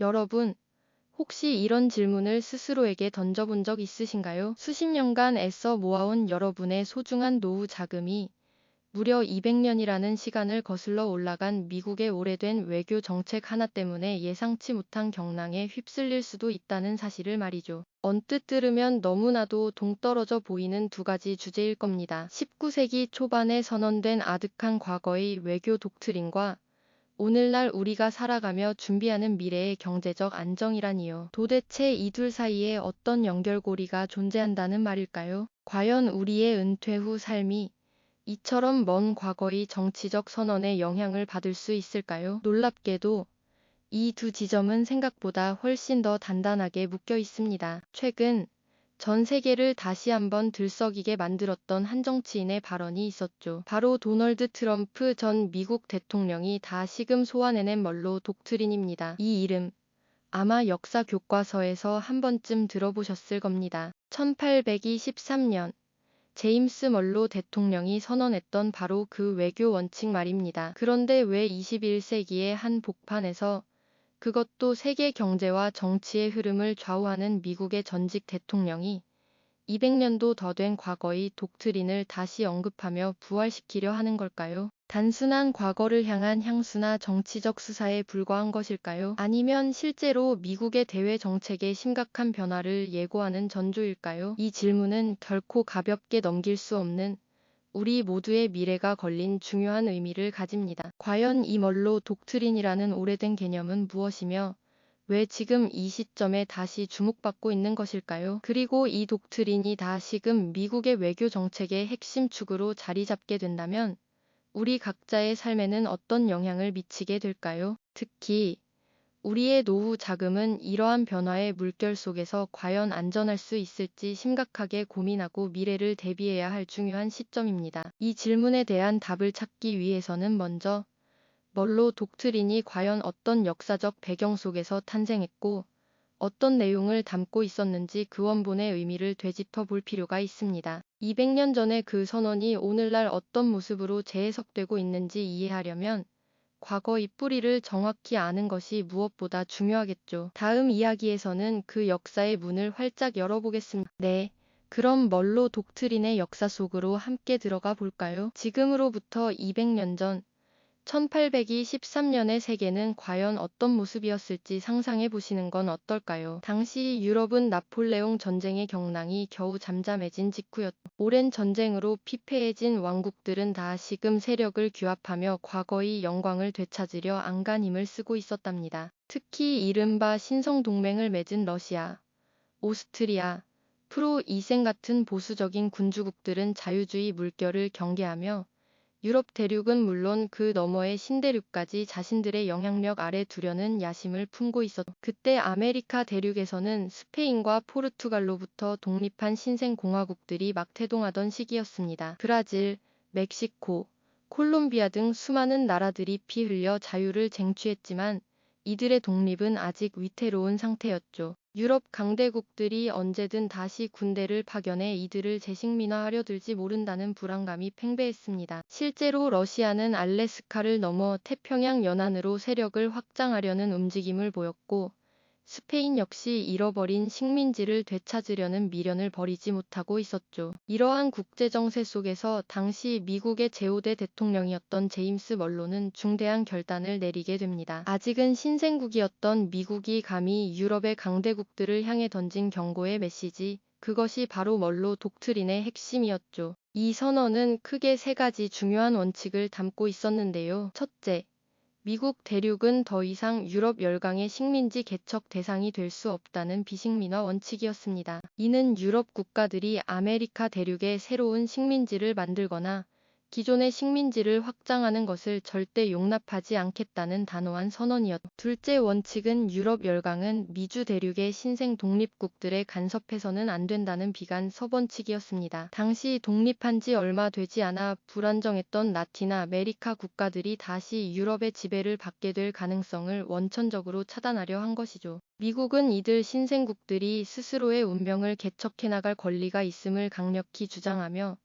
여러분, 혹시 이런 질문을 스스로에게 던져본 적 있으신가요? 수십 년간 애써 모아온 여러분의 소중한 노후 자금이 무려 200년이라는 시간을 거슬러 올라간 미국의 오래된 외교 정책 하나 때문에 예상치 못한 경랑에 휩쓸릴 수도 있다는 사실을 말이죠. 언뜻 들으면 너무나도 동떨어져 보이는 두 가지 주제일 겁니다. 19세기 초반에 선언된 아득한 과거의 외교 독트린과 오늘날 우리가 살아가며 준비하는 미래의 경제적 안정이라니요. 도대체 이 둘 사이에 어떤 연결고리가 존재한다는 말일까요? 과연 우리의 은퇴 후 삶이 이처럼 먼 과거의 정치적 선언에 영향을 받을 수 있을까요? 놀랍게도 이 두 지점은 생각보다 훨씬 더 단단하게 묶여 있습니다. 최근 전 세계를 다시 한번 들썩이게 만들었던 한 정치인의 발언이 있었죠. 바로 도널드 트럼프 전 미국 대통령이 다시금 소환해낸 멀로 독트린입니다. 이 이름 아마 역사 교과서에서 한 번쯤 들어보셨을 겁니다. 1823년 제임스 멀로 대통령이 선언했던 바로 그 외교 원칙 말입니다. 그런데 왜 21세기의 한 복판에서 그것도 세계 경제와 정치의 흐름을 좌우하는 미국의 전직 대통령이 200년도 더 된 과거의 독트린을 다시 언급하며 부활시키려 하는 걸까요? 단순한 과거를 향한 향수나 정치적 수사에 불과한 것일까요? 아니면 실제로 미국의 대외 정책의 심각한 변화를 예고하는 전조일까요? 이 질문은 결코 가볍게 넘길 수 없는 우리 모두의 미래가 걸린 중요한 의미를 가집니다. 과연 이 멀로 독트린이라는 오래된 개념은 무엇이며 왜 지금 이 시점에 다시 주목받고 있는 것일까요? 그리고 이 독트린이 다시금 미국의 외교 정책의 핵심 축으로 자리 잡게 된다면 우리 각자의 삶에는 어떤 영향을 미치게 될까요? 특히 우리의 노후 자금은 이러한 변화의 물결 속에서 과연 안전할 수 있을지 심각하게 고민하고 미래를 대비해야 할 중요한 시점입니다. 이 질문에 대한 답을 찾기 위해서는 먼저 멀로 독트린이 과연 어떤 역사적 배경 속에서 탄생했고 어떤 내용을 담고 있었는지 그 원본의 의미를 되짚어 볼 필요가 있습니다. 200년 전의 그 선언이 오늘날 어떤 모습으로 재해석되고 있는지 이해하려면 과거의 뿌리를 정확히 아는 것이 무엇보다 중요하겠죠. 다음 이야기에서는 그 역사의 문을 활짝 열어보겠습니다. 네. 그럼 멀로 독트린의 역사 속으로 함께 들어가 볼까요? 지금으로부터 200년 전 1823년의 세계는 과연 어떤 모습이었을지 상상해 보시는 건 어떨까요? 당시 유럽은 나폴레옹 전쟁의 경랑이 겨우 잠잠해진 직후였. 오랜 전쟁으로 피폐해진 왕국들은 다시금 세력을 규합하며 과거의 영광을 되찾으려 안간 힘을 쓰고 있었답니다. 특히 이른바 신성동맹을 맺은 러시아, 오스트리아, 프로 이생 같은 보수적인 군주국들은 자유주의 물결을 경계하며 유럽 대륙은 물론 그 너머의 신대륙까지 자신들의 영향력 아래 두려는 야심을 품고 있었. 그때 아메리카 대륙에서는 스페인과 포르투갈로부터 독립한 신생 공화국들이 막 태동하던 시기였습니다. 브라질, 멕시코, 콜롬비아 등 수많은 나라들이 피 흘려 자유를 쟁취했지만 이들의 독립은 아직 위태로운 상태였죠. 유럽 강대국들이 언제든 다시 군대를 파견해 이들을 재식민화하려 들지 모른다는 불안감이 팽배했습니다. 실제로 러시아는 알래스카를 넘어 태평양 연안으로 세력을 확장하려는 움직임을 보였고 스페인 역시 잃어버린 식민지를 되찾으려는 미련을 버리지 못하고 있었죠. 이러한 국제정세 속에서 당시 미국의 제5대 대통령이었던 제임스 멀로는 중대한 결단을 내리게 됩니다. 아직은 신생국이었던 미국이 감히 유럽의 강대국들을 향해 던진 경고의 메시지, 그것이 바로 멀로 독트린의 핵심이었죠. 이 선언은 크게 세 가지 중요한 원칙을 담고 있었는데요. 첫째, 미국 대륙은 더 이상 유럽 열강의 식민지 개척 대상이 될 수 없다는 비식민화 원칙이었습니다. 이는 유럽 국가들이 아메리카 대륙에 새로운 식민지를 만들거나 기존의 식민지를 확장하는 것을 절대 용납하지 않겠다는 단호한 선언이었. 둘째 원칙은 유럽 열강은 미주 대륙의 신생 독립국들에 간섭해서는 안 된다는 비관 서번칙이었습니다. 당시 독립한 지 얼마 되지 않아 불안정했던 라틴 아 메리카 국가들이 다시 유럽의 지배를 받게 될 가능성을 원천적으로 차단하려 한 것이죠. 미국은 이들 신생국들이 스스로의 운명을 개척해 나갈 권리가 있음을 강력히 주장하며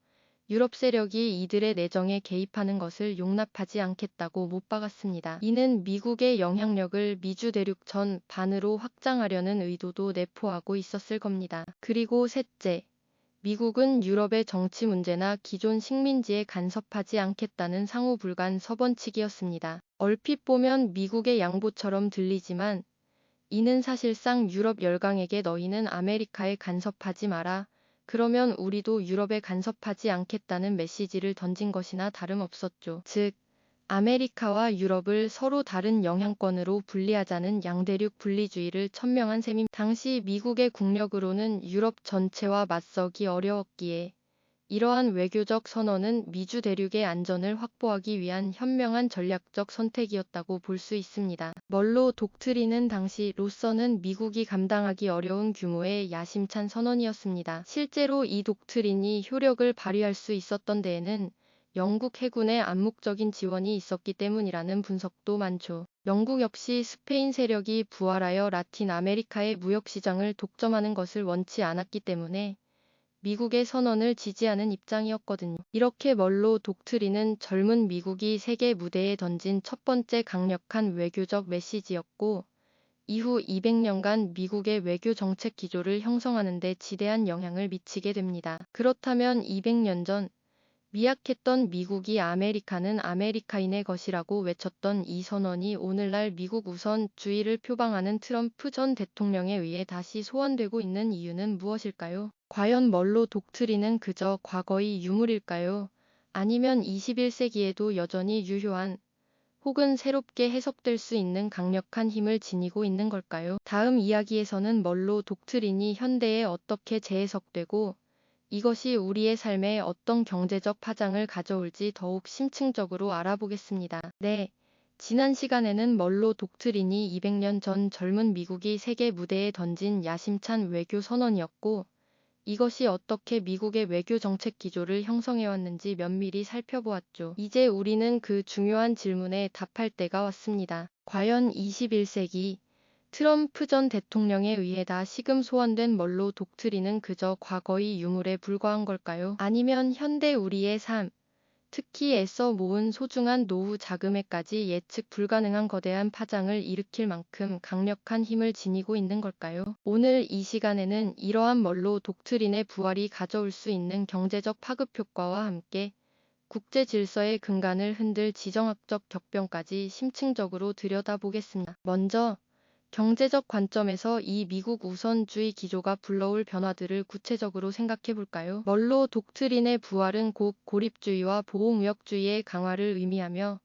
유럽 세력이 이들의 내정에 개입하는 것을 용납하지 않겠다고 못 박았습니다. 이는 미국의 영향력을 미주 대륙 전 반으로 확장하려는 의도도 내포하고 있었을 겁니다. 그리고 셋째, 미국은 유럽의 정치 문제나 기존 식민지에 간섭하지 않겠다는 상호 불간 서번치기였습니다. 얼핏 보면 미국의 양보처럼 들리지만 이는 사실상 유럽 열강에게 너희는 아메리카에 간섭하지 마라. 그러면 우리도 유럽에 간섭하지 않겠다는 메시지를 던진 것이나 다름없었죠. 즉, 아메리카와 유럽을 서로 다른 영향권으로 분리하자는 양대륙 분리주의를 천명한 셈임. 당시 미국의 국력으로는 유럽 전체와 맞서기 어려웠기에 이러한 외교적 선언은 미주 대륙의 안전을 확보하기 위한 현명한 전략적 선택이었다고 볼 수 있습니다. 멀로 독트린은 당시 로서는 미국이 감당하기 어려운 규모의 야심찬 선언이었습니다. 실제로 이 독트린이 효력을 발휘할 수 있었던 데에는 영국 해군의 암묵적인 지원이 있었기 때문이라는 분석도 많죠. 영국 역시 스페인 세력이 부활하여 라틴 아메리카의 무역 시장을 독점하는 것을 원치 않았기 때문에 미국의 선언을 지지하는 입장이었거든요. 이렇게 멀로 독트린은 젊은 미국이 세계 무대에 던진 첫 번째 강력한 외교적 메시지였고 이후 200년간 미국의 외교 정책 기조를 형성하는 데 지대한 영향을 미치게 됩니다. 그렇다면 200년 전 미약했던 미국이 아메리카는 아메리카인의 것이라고 외쳤던 이 선언이 오늘날 미국 우선주의를 표방하는 트럼프 전 대통령에 의해 다시 소환되고 있는 이유는 무엇일까요? 과연 멀로 독트린은 그저 과거의 유물일까요? 아니면 21세기에도 여전히 유효한 혹은 새롭게 해석될 수 있는 강력한 힘을 지니고 있는 걸까요? 다음 이야기에서는 멀로 독트린이 현대에 어떻게 재해석되고 이것이 우리의 삶에 어떤 경제적 파장을 가져올지 더욱 심층적으로 알아보겠습니다. 네. 지난 시간에는 멀로 독트린이 200년 전 젊은 미국이 세계 무대에 던진 야심찬 외교 선언이었고 이것이 어떻게 미국의 외교 정책 기조를 형성해왔는지 면밀히 살펴보았죠. 이제 우리는 그 중요한 질문에 답할 때가 왔습니다. 과연 21세기 트럼프 전 대통령에 의해 다 시금 소환된 멀로 독트린은 그저 과거의 유물에 불과한 걸까요? 아니면 현대 우리의 삶, 특히 애써 모은 소중한 노후 자금에까지 예측 불가능한 거대한 파장을 일으킬 만큼 강력한 힘을 지니고 있는 걸까요? 오늘 이 시간에는 이러한 멀로 독트린의 부활이 가져올 수 있는 경제적 파급 효과와 함께 국제 질서의 근간을 흔들 지정학적 격변까지 심층적으로 들여다보겠습니다. 먼저 경제적 관점에서 이 미국 우선주의 기조가 불러올 변화들을 구체적으로 생각해 볼까요? 멀로 독트린의 부활은 곧 고립주의와 보호무역주의의 강화를 의미하며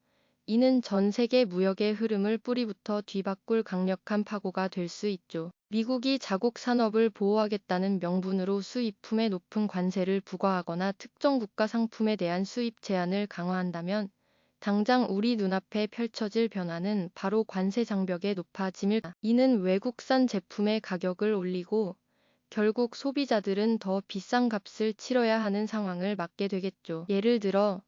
이는 전 세계 무역의 흐름을 뿌리부터 뒤바꿀 강력한 파고가 될 수 있죠. 미국이 자국 산업을 보호하겠다는 명분으로 수입품에 높은 관세를 부과하거나 특정 국가 상품에 대한 수입 제한을 강화한다면 당장 우리 눈앞에 펼쳐질 변화는 바로 관세 장벽의 높아짐일 이는 외국산 제품의 가격을 올리고 결국 소비자들은 더 비싼 값을 치러야 하는 상황을 맞게 되겠죠. 예를 들어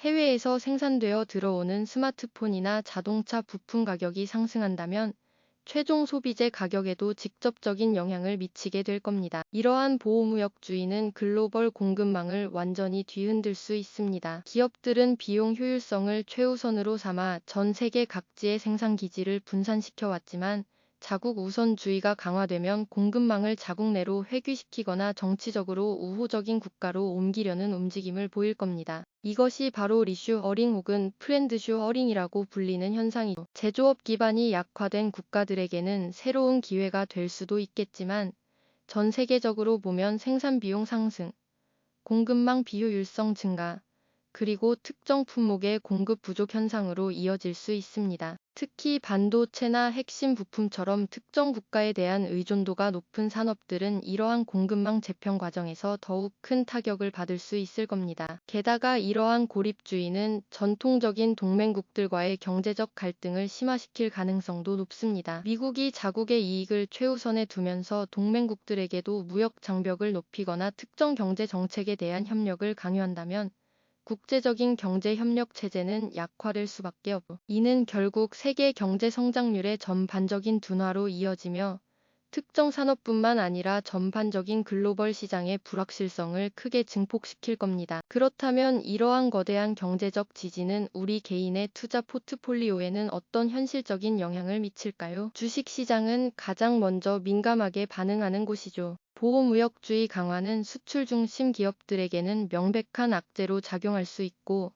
해외에서 생산되어 들어오는 스마트폰이나 자동차 부품 가격이 상승한다면 최종 소비재 가격에도 직접적인 영향을 미치게 될 겁니다. 이러한 보호무역주의는 글로벌 공급망을 완전히 뒤흔들 수 있습니다. 기업들은 비용 효율성을 최우선으로 삼아 전 세계 각지의 생산 기지를 분산시켜 왔지만 자국 우선주의가 강화되면 공급망을 자국 내로 회귀시키거나 정치적으로 우호적인 국가로 옮기려는 움직임을 보일 겁니다. 이것이 바로 리슈어링 혹은 프렌드슈어링이라고 불리는 현상이죠. 제조업 기반이 약화된 국가들에게는 새로운 기회가 될 수도 있겠지만 전 세계적으로 보면 생산 비용 상승, 공급망 비효율성 증가, 그리고 특정 품목의 공급 부족 현상으로 이어질 수 있습니다. 특히 반도체나 핵심 부품처럼 특정 국가에 대한 의존도가 높은 산업들은 이러한 공급망 재편 과정에서 더욱 큰 타격을 받을 수 있을 겁니다. 게다가 이러한 고립주의는 전통적인 동맹국들과의 경제적 갈등을 심화시킬 가능성도 높습니다. 미국이 자국의 이익을 최우선에 두면서 동맹국들에게도 무역 장벽을 높이거나 특정 경제 정책에 대한 협력을 강요한다면 국제적인 경제 협력 체제는 약화될 수밖에 없고 이는 결국 세계 경제 성장률의 전반적인 둔화로 이어지며 특정 산업뿐만 아니라 전반적인 글로벌 시장의 불확실성을 크게 증폭시킬 겁니다. 그렇다면 이러한 거대한 경제적 지진은 우리 개인의 투자 포트폴리오에는 어떤 현실적인 영향을 미칠까요? 주식 시장은 가장 먼저 민감하게 반응하는 곳이죠. 보호무역주의 강화는 수출 중심 기업들에게는 명백한 악재로 작용할 수 있고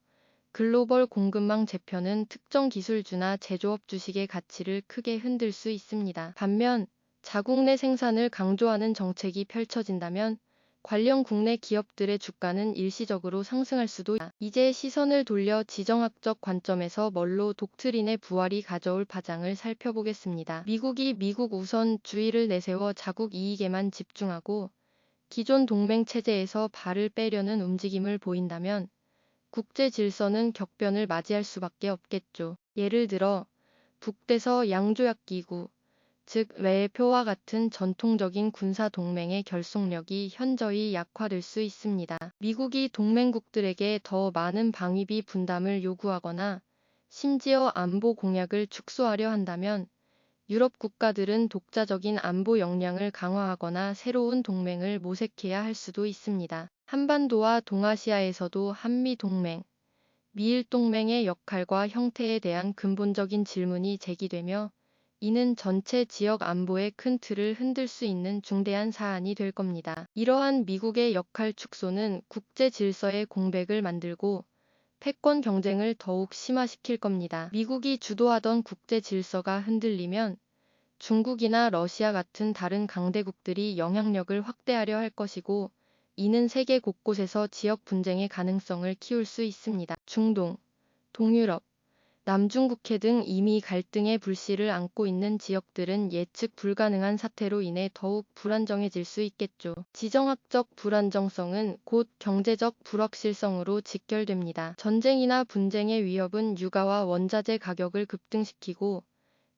글로벌 공급망 재편은 특정 기술주나 제조업 주식의 가치를 크게 흔들 수 있습니다. 반면 자국 내 생산을 강조하는 정책이 펼쳐진다면 관련 국내 기업들의 주가는 일시적으로 상승할 수도 있다. 이제 시선을 돌려 지정학적 관점에서 멀로 독트린의 부활이 가져올 파장을 살펴보겠습니다. 미국이 미국 우선 주의를 내세워 자국 이익에만 집중하고 기존 동맹 체제에서 발을 빼려는 움직임을 보인다면 국제 질서는 격변을 맞이할 수밖에 없겠죠. 예를 들어 북대서 양조약 기구, 즉 외표와 같은 전통적인 군사 동맹의 결속력이 현저히 약화될 수 있습니다. 미국이 동맹국들에게 더 많은 방위비 분담을 요구하거나 심지어 안보 공약을 축소하려 한다면 유럽 국가들은 독자적인 안보 역량을 강화하거나 새로운 동맹을 모색해야 할 수도 있습니다. 한반도와 동아시아에서도 한미 동맹, 미일 동맹의 역할과 형태에 대한 근본적인 질문이 제기되며 이는 전체 지역 안보의 큰 틀을 흔들 수 있는 중대한 사안이 될 겁니다. 이러한 미국의 역할 축소는 국제 질서의 공백을 만들고 패권 경쟁을 더욱 심화시킬 겁니다. 미국이 주도하던 국제 질서가 흔들리면 중국이나 러시아 같은 다른 강대국들이 영향력을 확대하려 할 것이고 이는 세계 곳곳에서 지역 분쟁의 가능성을 키울 수 있습니다. 중동, 동유럽, 남중국해 등 이미 갈등의 불씨를 안고 있는 지역들은 예측 불가능한 사태로 인해 더욱 불안정해질 수 있겠죠. 지정학적 불안정성은 곧 경제적 불확실성으로 직결됩니다. 전쟁이나 분쟁의 위협은 유가와 원자재 가격을 급등시키고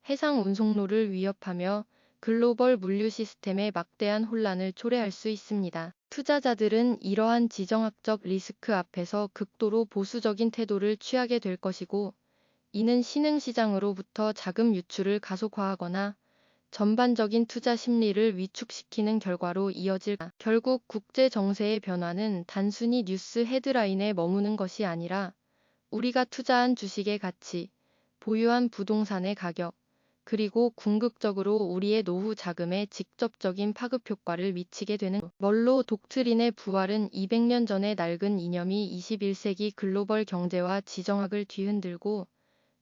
해상 운송로를 위협하며 글로벌 물류 시스템에 막대한 혼란을 초래할 수 있습니다. 투자자들은 이러한 지정학적 리스크 앞에서 극도로 보수적인 태도를 취하게 될 것이고 이는 신흥시장으로부터 자금 유출을 가속화하거나 전반적인 투자 심리를 위축시키는 결과로 이어질 결국 국제 정세의 변화는 단순히 뉴스 헤드라인에 머무는 것이 아니라 우리가 투자한 주식의 가치, 보유한 부동산의 가격, 그리고 궁극적으로 우리의 노후 자금에 직접적인 파급 효과를 미치게 되는 멀로 독트린의 부활은 200년 전의 낡은 이념이 21세기 글로벌 경제와 지정학을 뒤흔들고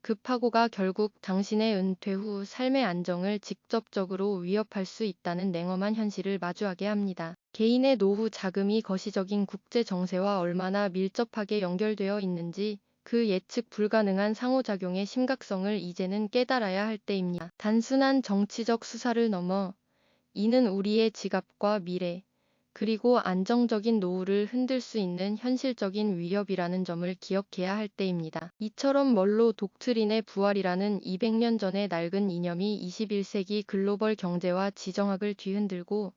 그 파고가 결국 당신의 은퇴 후 삶의 안정을 직접적으로 위협할 수 있다는 냉엄한 현실을 마주하게 합니다. 개인의 노후 자금이 거시적인 국제 정세와 얼마나 밀접하게 연결되어 있는지 그 예측 불가능한 상호작용의 심각성을 이제는 깨달아야 할 때입니다. 단순한 정치적 수사를 넘어 이는 우리의 지갑과 미래, 그리고 안정적인 노후를 흔들 수 있는 현실적인 위협이라는 점을 기억해야 할 때입니다. 이처럼 멀로 독트린의 부활이라는 200년 전의 낡은 이념이 21세기 글로벌 경제와 지정학을 뒤흔들고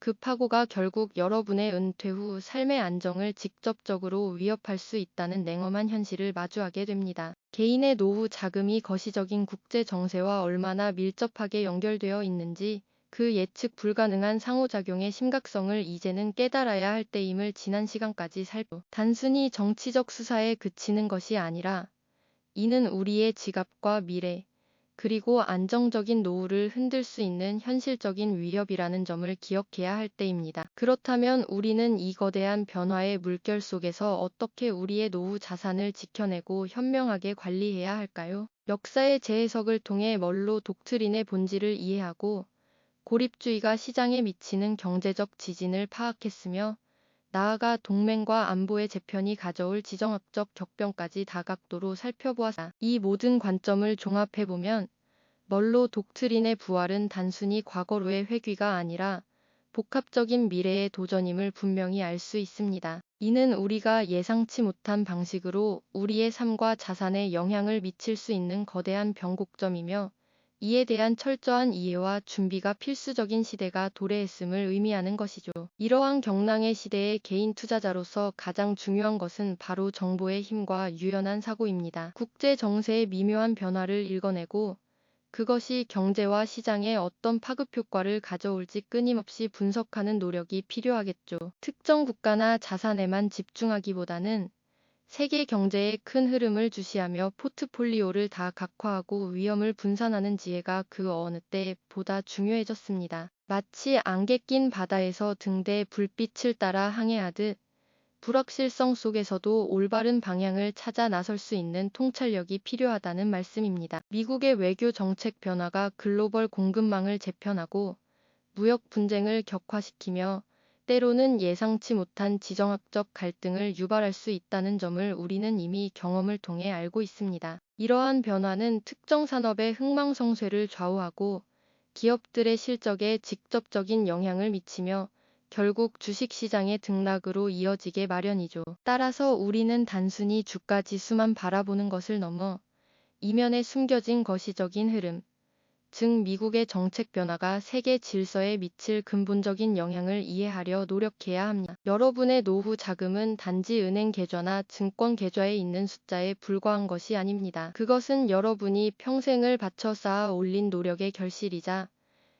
그 파고가 결국 여러분의 은퇴 후 삶의 안정을 직접적으로 위협할 수 있다는 냉엄한 현실을 마주하게 됩니다. 개인의 노후 자금이 거시적인 국제 정세와 얼마나 밀접하게 연결되어 있는지 그 예측 불가능한 상호작용의 심각성을 이제는 깨달아야 할 때임을 지난 시간까지 살펴 단순히 정치적 수사에 그치는 것이 아니라 이는 우리의 지갑과 미래 그리고 안정적인 노후를 흔들 수 있는 현실적인 위협이라는 점을 기억해야 할 때입니다. 그렇다면 우리는 이 거대한 변화의 물결 속에서 어떻게 우리의 노후 자산을 지켜내고 현명하게 관리해야 할까요? 역사의 재해석을 통해 멀로 독트린의 본질을 이해하고 고립주의가 시장에 미치는 경제적 지진을 파악했으며 나아가 동맹과 안보의 재편이 가져올 지정학적 격변까지 다각도로 살펴보았다. 이 모든 관점을 종합해보면 멀로 독트린의 부활은 단순히 과거로의 회귀가 아니라 복합적인 미래의 도전임을 분명히 알 수 있습니다. 이는 우리가 예상치 못한 방식으로 우리의 삶과 자산에 영향을 미칠 수 있는 거대한 변곡점이며 이에 대한 철저한 이해와 준비가 필수적인 시대가 도래했음을 의미하는 것이죠. 이러한 경랑의 시대의 개인 투자자로서 가장 중요한 것은 바로 정보의 힘과 유연한 사고입니다. 국제 정세의 미묘한 변화를 읽어내고 그것이 경제와 시장에 어떤 파급 효과를 가져올지 끊임없이 분석하는 노력이 필요하겠죠. 특정 국가나 자산에만 집중하기보다는 세계 경제의 큰 흐름을 주시하며 포트폴리오를 다 각화하고 위험을 분산하는 지혜가 그 어느 때보다 중요해졌습니다. 마치 안개 낀 바다에서 등대 불빛을 따라 항해하듯 불확실성 속에서도 올바른 방향을 찾아 나설 수 있는 통찰력이 필요하다는 말씀입니다. 미국의 외교 정책 변화가 글로벌 공급망을 재편하고 무역 분쟁을 격화시키며 때로는 예상치 못한 지정학적 갈등을 유발할 수 있다는 점을 우리는 이미 경험을 통해 알고 있습니다. 이러한 변화는 특정 산업의 흥망성쇠를 좌우하고 기업들의 실적에 직접적인 영향을 미치며 결국 주식시장의 등락으로 이어지게 마련이죠. 따라서 우리는 단순히 주가 지수만 바라보는 것을 넘어 이면에 숨겨진 거시적인 흐름, 즉 미국의 정책 변화가 세계 질서에 미칠 근본적인 영향을 이해하려 노력해야 합니다. 여러분의 노후 자금은 단지 은행 계좌나 증권 계좌에 있는 숫자에 불과한 것이 아닙니다. 그것은 여러분이 평생을 바쳐 쌓아 올린 노력의 결실이자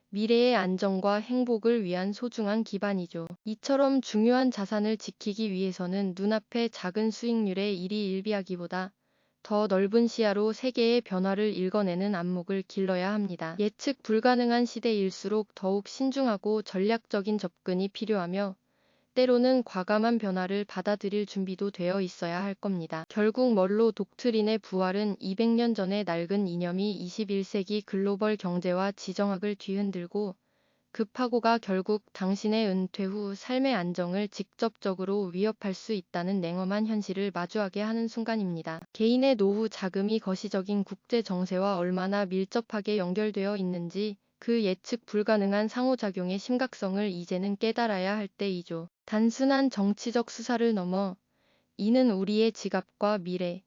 미래의 안정과 행복을 위한 소중한 기반이죠. 이처럼 중요한 자산을 지키기 위해서는 눈앞의 작은 수익률에 일이 일비하기보다 더 넓은 시야로 세계의 변화를 읽어내는 안목을 길러야 합니다. 예측 불가능한 시대일수록 더욱 신중하고 전략적인 접근이 필요하며 때로는 과감한 변화를 받아들일 준비도 되어 있어야 할 겁니다. 결국 멀로 독트린의 부활은 200년 전의 낡은 이념이 21세기 글로벌 경제와 지정학을 뒤흔들고 그 파고가 결국 당신의 은퇴 후 삶의 안정을 직접적으로 위협할 수 있다는 냉엄한 현실을 마주하게 하는 순간입니다. 개인의 노후 자금이 거시적인 국제 정세와 얼마나 밀접하게 연결되어 있는지 그 예측 불가능한 상호작용의 심각성을 이제는 깨달아야 할 때이죠. 단순한 정치적 수사를 넘어 이는 우리의 지갑과 미래,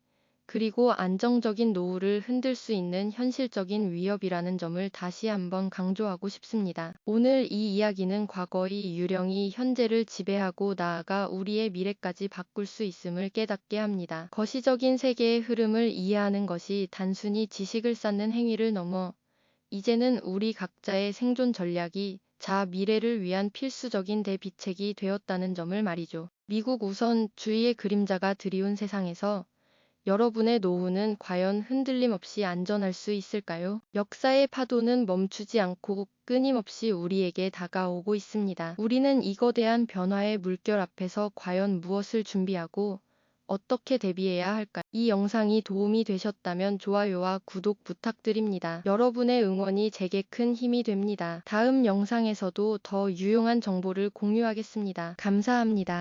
그리고 안정적인 노후를 흔들 수 있는 현실적인 위협이라는 점을 다시 한번 강조하고 싶습니다. 오늘 이 이야기는 과거의 유령이 현재를 지배하고 나아가 우리의 미래까지 바꿀 수 있음을 깨닫게 합니다. 거시적인 세계의 흐름을 이해하는 것이 단순히 지식을 쌓는 행위를 넘어 이제는 우리 각자의 생존 전략이 자 미래를 위한 필수적인 대비책이 되었다는 점을 말이죠. 미국 우선 주위의 그림자가 드리운 세상에서 여러분의 노후는 과연 흔들림 없이 안전할 수 있을까요? 역사의 파도는 멈추지 않고 끊임없이 우리에게 다가오고 있습니다. 우리는 이 거 대한 변화의 물결 앞에서 과연 무엇을 준비하고 어떻게 대비해야 할까요? 이 영상이 도움이 되셨다면 좋아요와 구독 부탁드립니다. 여러분의 응원이 제게 큰 힘이 됩니다. 다음 영상에서도 더 유용한 정보를 공유하겠습니다. 감사합니다.